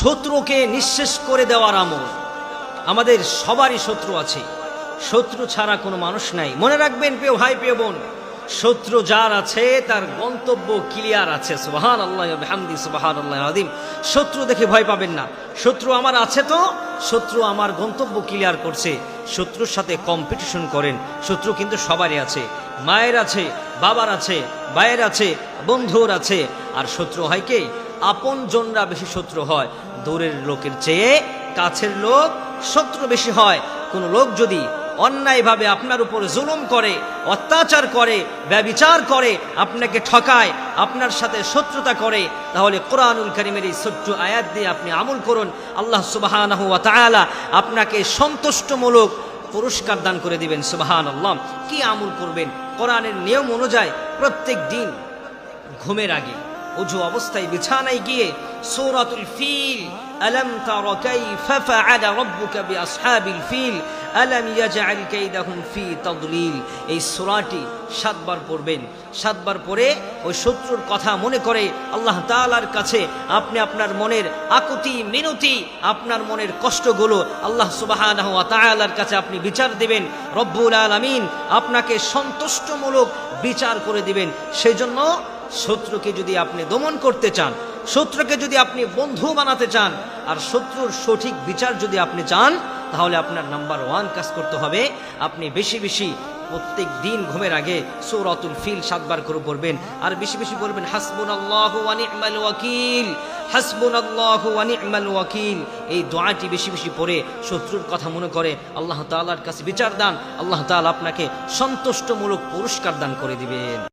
শত্রুকে নিঃশেষ করে দেওয়ার আমল। আমাদের সবারই শত্রু আছে। শত্রু ছাড়া কোনো মানুষ নাই। মনে রাখবেন প্রিয় ভাই, প্রিয় বোন, শত্রু যার আছে, তার গন্তব্য ক্লিয়ার আছে। সুবাহান আল্লাহ হামদি সুবাহান আল্লাহ আদিম শত্রু দেখে ভয় পাবেন না। শত্রু আমার আছে তো, শত্রু আমার গন্তব্য ক্লিয়ার করছে। শত্রুর সাথে কম্পিটিশন করেন। শত্রু কিন্তু সবারই আছে। মায়ের আছে, বাবার আছে, ভাইয়ের আছে, বন্ধুর আছে। আর শত্রু হয় কে? আপন জনরা বেশি শত্রু হয়। দূরের লোকের চেয়ে কাছের লোক শত্রু বেশি হয়। কোনো লোক যদি অন্যায়ভাবে আপনার উপর জুলুম করে, অত্যাচার করে, ব্যবিচার করে, আপনাকে ঠকায়, আপনার সাথে শত্রুতা করে, তাহলে কোরআনুল করিমের এই ছোট্ট আয়াত দিয়ে আপনি আমল করুন। আল্লাহ সুবাহ আপনাকে সন্তুষ্টমূলক পুরস্কার দান করে দিবেন সুবাহান আল্লাহ কি আমল করবেন? কোরআনের নিয়ম অনুযায়ী প্রত্যেক দিন ঘুমের আগে অজু অবস্থায় বিছানায় গিয়ে সূরাতুল ফিল, আলাম তারা কাইফা ফাআলা রাব্বুকা বিআসহাবিল ফিল, আলাম ইয়াজআল কাইদাহুম ফি তাদলিল। এই সূরাটি সাতবার পড়বেন। সাতবার পরে ওই শত্রুর কথা মনে করে আল্লাহ তাআলার কাছে আপনি আপনার মনের আকুতি, মিনতি, আপনার মনের কষ্টগুলো আল্লাহ সুবহানাহু ওয়া তাআলার কাছে আপনি বিচার দিবেন। রব্বুল আলামিন আপনাকে সন্তুষ্টমূলক বিচার করে দিবেন। সেই জন্য শত্রুকে যদি আপনি দমন করতে চান, শত্রুকে যদি আপনি বন্ধু বানাতে চান, আর শত্রুর সঠিক বিচার যদি আপনি চান, তাহলে আপনার নাম্বার ওয়ান কাজ করতে হবে। আপনি বেশি বেশি প্রত্যেক দিন ঘুমের আগে সৌরাতুল ফিল সাতবার করে পড়বেন, আর বেশি বেশি বলবেন হাসবুন আল্লাহ ওয়ানিমাল ওয়াকিল হাসবুন আল্লাহ ওয়ানিমাল ওয়াকিল। এই দোয়াটি বেশি বেশি পড়ে শত্রুর কথা মনে করে, আল্লাহ তাআলার কাছে বিচার দান, আল্লাহ তাআলা আপনাকে সন্তুষ্টমূলক পুরস্কার দান করে দিবেন।